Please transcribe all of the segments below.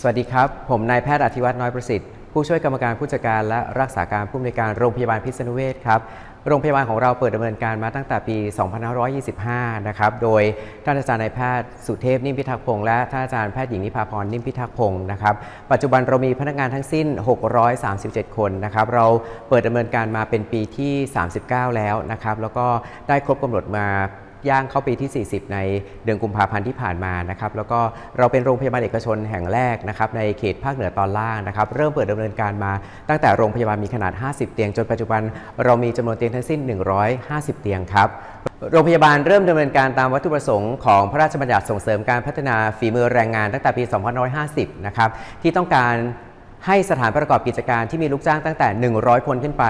สวัสดีครับ ผมนายแพทย์อธิวัฒน์น้อยประสิทธิ์ ผู้ช่วยกรรมการผู้จัดการและรักษาการผู้อำนวยการโรงพยาบาลพิษณุเวชครับ โรงพยาบาลของเราเปิดดำเนินการมาตั้งแต่ปี 2525 นะครับ โดยท่านอาจารย์นายแพทย์สุเทพนิ่มพิทักษ์พงษ์และท่านอาจารย์แพทย์หญิงนิพาพรนิ่มพิทักษ์พงษ์นะครับ ปัจจุบันเรามีพนักงานทั้งสิ้น 637 คนนะครับ เราเปิดดำเนินการมาเป็นปีที่ 39 แล้วนะครับ แล้วก็ได้ครบกำหนดมา ย่างเข้าปีที่ 40 ในเดือนกุมภาพันธ์ที่ผ่านมานะครับแล้วก็เราเป็นโรงพยาบาลเอกชนแห่งแรกนะครับในเขตภาคเหนือตอนล่างนะครับเริ่มเปิดดำเนินการมา ตั้งแต่โรงพยาบาลมีขนาด 50 เตียง จนปัจจุบันเรามีจำนวนเตียงทั้งสิ้น 150 เตียงครับโรงพยาบาลเริ่มดำเนินการตามวัตถุประสงค์ของพระราชบัญญัติส่งเสริมการพัฒนาฝีมือแรงงานตั้งแต่ปี 2550 นะครับที่ต้องการ ให้สถานประกอบกิจการที่มีลูกจ้างตั้งแต่ 100 คนขึ้นไป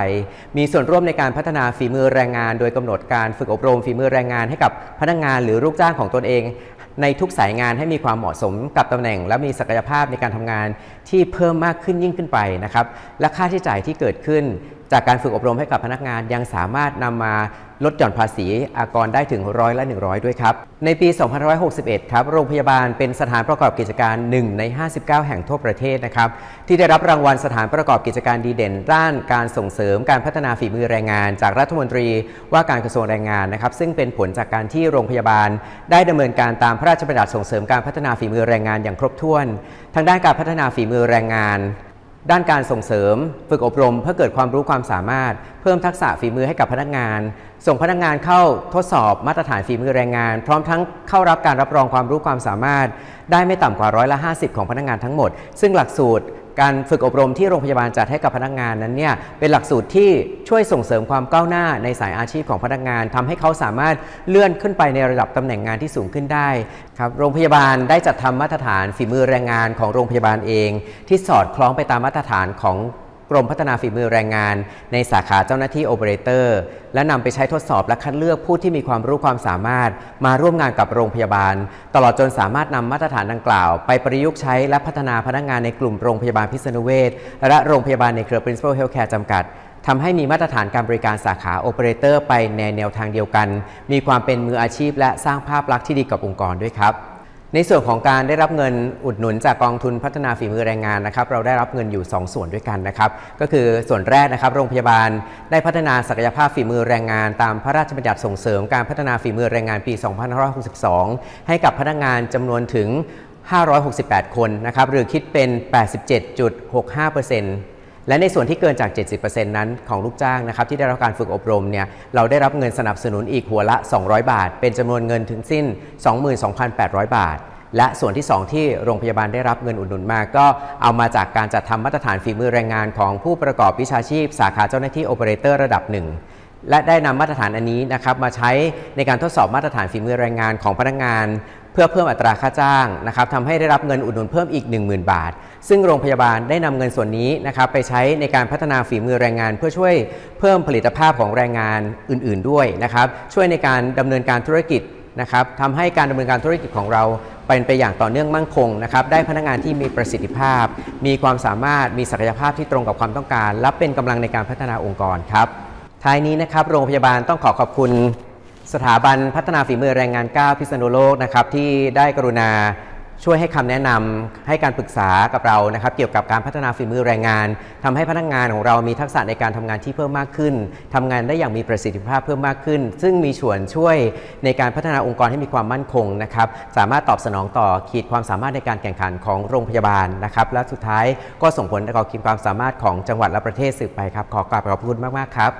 มีส่วนร่วมในการพัฒนาฝีมือแรงงาน โดยกำหนดการฝึกอบรมฝีมือแรงงานให้กับพนักงานหรือลูกจ้างของตนเอง ในทุกสายงานให้มีความเหมาะสมกับตำแหน่ง และมีศักยภาพในการทำงานที่เพิ่มมากขึ้นยิ่งขึ้นไปนะครับและค่าใช้จ่ายที่เกิดขึ้น จากการฝึกอบรมให้กับพนักงานยังสามารถนำมาลดหย่อนภาษีอากรได้ถึงร้อยละ 100 ด้วยครับ ในปี 2561 ครับ โรงพยาบาลเป็นสถานประกอบกิจการ 1 ใน 59 แห่งทั่วประเทศนะครับ ที่ได้รับรางวัลสถานประกอบกิจการดีเด่น ด้านการส่งเสริมการพัฒนาฝีมือแรงงาน จากรัฐมนตรีว่าการกระทรวงแรงงานนะครับ ซึ่งเป็นผลจากการที่โรงพยาบาล ได้ดำเนินการตามพระราชบัญญัติส่งเสริมการพัฒนาฝีมือแรงงานอย่างครบถ้วน ทางด้านการพัฒนาฝีมือแรงงาน ด้านการส่งเสริม ฝึกอบรมเพื่อเกิดความรู้ความสามารถ เพิ่มทักษะฝีมือให้กับพนักงาน ส่งพนักงานเข้าทดสอบมาตรฐานฝีมือแรงงาน พร้อมทั้งเข้ารับการรับรองความรู้ความสามารถ ได้ไม่ต่ำกว่าร้อยละ 50 ของพนักงานทั้งหมด ซึ่งหลักสูตร การฝึกอบรมที่โรงพยาบาลจัดให้กับพนักงานนั้นเนี่ยเป็นหลักสูตรที่ช่วยส่งเสริมความก้าวหน้าในสายอาชีพของพนักงานทำให้เขาสามารถเลื่อนขึ้นไปในระดับตำแหน่งงานที่สูงขึ้นได้ครับโรงพยาบาลได้จัดทำมาตรฐานฝีมือแรงงานของโรงพยาบาลเอง ที่สอดคล้องไปตามมาตรฐานของ กรมพัฒนาฝีมือแรงงาน ในสาขาเจ้าหน้าที่โอเปอเรเตอร์และนำไปใช้ทดสอบและคัดเลือกผู้ที่มีความรู้ความสามารถ มาร่วมงานกับโรงพยาบาล ตลอดจนสามารถนำมาตรฐานดังกล่าว ไปประยุกต์ใช้และพัฒนาพนักงานในกลุ่มโรงพยาบาลพิษณุเวชและโรงพยาบาลในเครือ Principal Healthcare จำกัดทำให้มีมาตรฐานการบริการสาขาโอเปอเรเตอร์ไปในแนวทางเดียวกัน มีความเป็นมืออาชีพ และสร้างภาพลักษณ์ที่ดีกับองค์กรด้วยครับ ในส่วนของการได้รับเงินอุดหนุนจากกองทุนพัฒนาฝีมือแรงงานนะครับเราได้รับเงินอยู่ 2 ส่วนด้วยกันนะครับก็คือส่วนแรกนะครับโรงพยาบาลได้พัฒนาศักยภาพฝีมือแรงงาน ตามพระราชบัญญัติส่งเสริมการพัฒนาฝีมือแรงงานปี 2562 ให้กับพนักงานจำนวนถึง 568 คนนะครับหรือคิดเป็น 87.65% และในส่วนที่เกินจาก 70%นั้นของลูกจ้างนะครับที่ได้รับการฝึกอบรมเนี่ยเราได้รับเงินสนับสนุนอีกหัวละ 200 บาท เป็นจำนวนเงินถึงสิ้น 22,800 บาท และส่วนที่ 2 ที่โรงพยาบาลได้รับเงินอุดหนุนมาก็เอามาจากการจัดทำมาตรฐานฝีมือแรงงานของผู้ประกอบวิชาชีพ สาขาเจ้าหน้าที่โอเปอเรเตอร์ระดับหนึ่งและได้นำมาตรฐานอันนี้นะครับมาใช้ในการทดสอบมาตรฐานฝีมือแรงงานของพนักงาน พื่อเพิ่มอัตราค่าจ้างนะครับทำให้ได้รับเงินอุดหนุนเพิ่มอีก 10,000 บาท ซึ่งโรงพยาบาลได้นำเงินส่วนนี้นะครับไปใช้ในการพัฒนาฝีมือแรงงาน เพื่อช่วยเพิ่มผลิตภาพของแรงงานอื่น ๆ ด้วยนะครับช่วยในการดำเนินการธุรกิจนะครับทำให้การดำเนินการธุรกิจของเราเป็นไปอย่างต่อเนื่องมั่นคงนะครับได้พนักงานที่มีประสิทธิภาพ มีความสามารถมีศักยภาพที่ตรงกับความต้องการ และเป็นกำลังในการพัฒนาองค์กรครับท้ายนี้นะครับโรงพยาบาลต้องขอขอบคุณ สถาบันพัฒนาฝีมือแรงงาน 9 พิษณุโลกนะครับที่ได้กรุณาช่วยให้คำแนะนำให้การปรึกษากับเรานะครับ เกี่ยวกับการพัฒนาฝีมือแรงงานทำให้พนักงานของเรามีทักษะในการทำงานที่เพิ่มมากขึ้นทำงานได้อย่างมีประสิทธิภาพเพิ่มมากขึ้น ซึ่งมีส่วนช่วยในการพัฒนาองค์กรให้มีความมั่นคงนะครับ สามารถตอบสนองต่อขีดความสามารถในการแข่งขันของโรงพยาบาลนะครับ และสุดท้ายก็ส่งผลต่อขีดความสามารถของจังหวัดและประเทศสืบไปครับขอกราบขอบคุณมากๆครับ